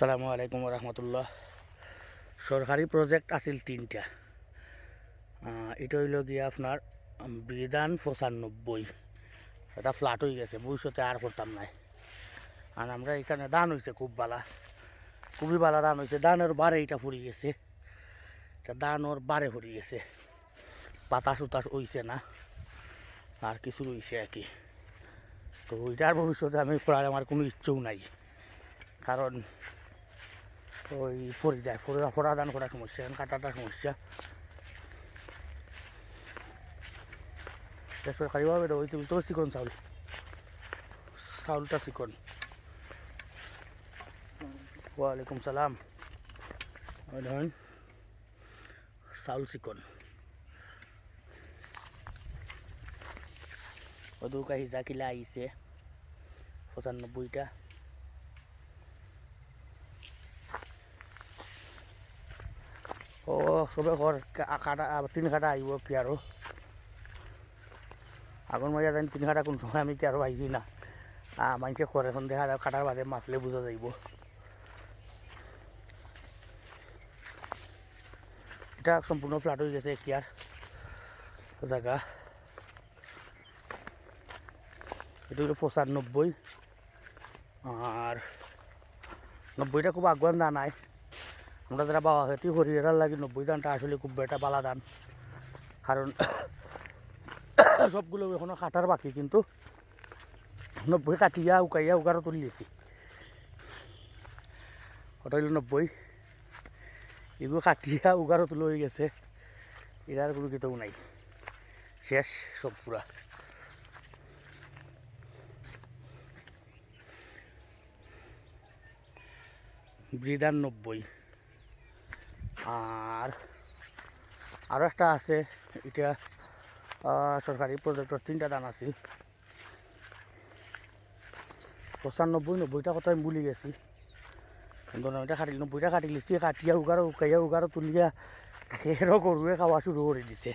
আসসালামু আলাইকুম রহমতুল্লাহ। সরকারি প্রজেক্ট আছিল তিনটা। এটা হইল গিয়ে আপনার বিধান পঁচানব্বই। এটা ফ্ল্যাট হয়ে গেছে, ভবিষ্যতে আর করতাম নাই। আর আমরা এখানে দান হয়েছে খুব বালা। খুবই বালা দান হয়েছে দানের বারে এটা ফুরিয়ে গেছে। এটা দানোর বারে ফুরি গেছে। পাতা সুতাস হইছে না। আর কিছু রয়েছে আর কি। তো ওইটার ভবিষ্যতে আমি করার আমার কোনো ইচ্ছেও নাই। কারণ ওই ফরি যায় ফোরা ফোরা দান করার সমস্যা এখন কাটাটা সমস্যা। সরকারিভাবে এটা হয়েছে তো চিকন চাউল। চাউলটা চিকন। ওয়ালাইকুম সালাম। চাউল চিকন। ওদুকা হিজা কিলা আহিছে পঁচানব্বইটা। ও চবে ঘৰ কাটা তিনি কাটা আহিব কি আৰু? আগৰ মাৰিয়া জানি তিনি কাটা কোন সময় আমি কি আৰু আহিছি না? মানুহে ঘৰ এখন দেখা যায় কাটাৰ বাদে মাছলে বুজা যাব এটা সম্পূৰ্ণ ফ্লাট হৈ গৈছে কিয়াৰ জাগা। এটা হলো পঁচানব্বই আর নব্বইটা খুব আগুয়ান দান আয় আমরা যারা বাবা হয়তো হরিয়ার লাগে নব্বই দানটা আসলে খুব বেটা বালা দান। কারণ সবগুলো এখনও কাটার বাকি, কিন্তু নব্বই কাটিয়া উকাইয়া উকারও তুলিয়েছি ওটা হইল নব্বই? এগুলো কাটিয়া উগারও তুলে হয়ে গেছে। এটার কোনো কিতাও নাই। শেষ সব পুরা। ব্রিদান নব্বই। আর আরও একটা আছে, এটা সরকারি প্রজেক্টর তিনটা দান আছে পঁচানব্বই নব্বইটা কথা আমি ভুলি গেছি। নব্বইটা কাটি নব্বইটা কাটি লিছি কাটিয়া উগারো উকাইয়া উগারো তুলিয়া খেরও গরুয়ে খাওয়া শুরু করে দিছে।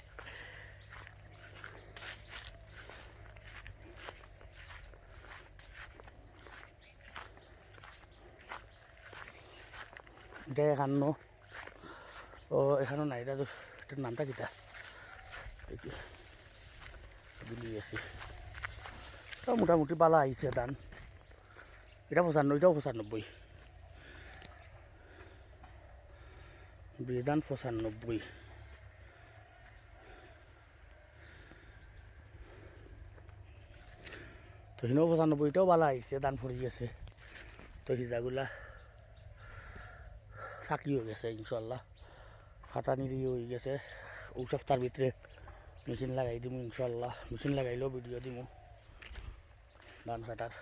এখানো ও এখানেও নাই এটা এটার নামটা কিটা দেখি। ভুলি গেছি তো মোটামুটি বালা আহিছে ধান। এটা পঁচানব্বই, এটাও পঁচানব্বই। বিধান পঁচানব্বই। তো সিনেও পঁচানব্বইটাও বালা আহিছে ধান ফুরি গেছে তো সিজাগুলা ফাঁকি হয়ে গেছে ইনশাল্লাহ খাটানির ইয়ে হয়ে গেছে। ওই সপ্তাহের ভিতরে মেশিন লাগাই দিব ইনশাল্লাহ মেশিন লাগাইলেও ভিডিও দিব ধান কাটার।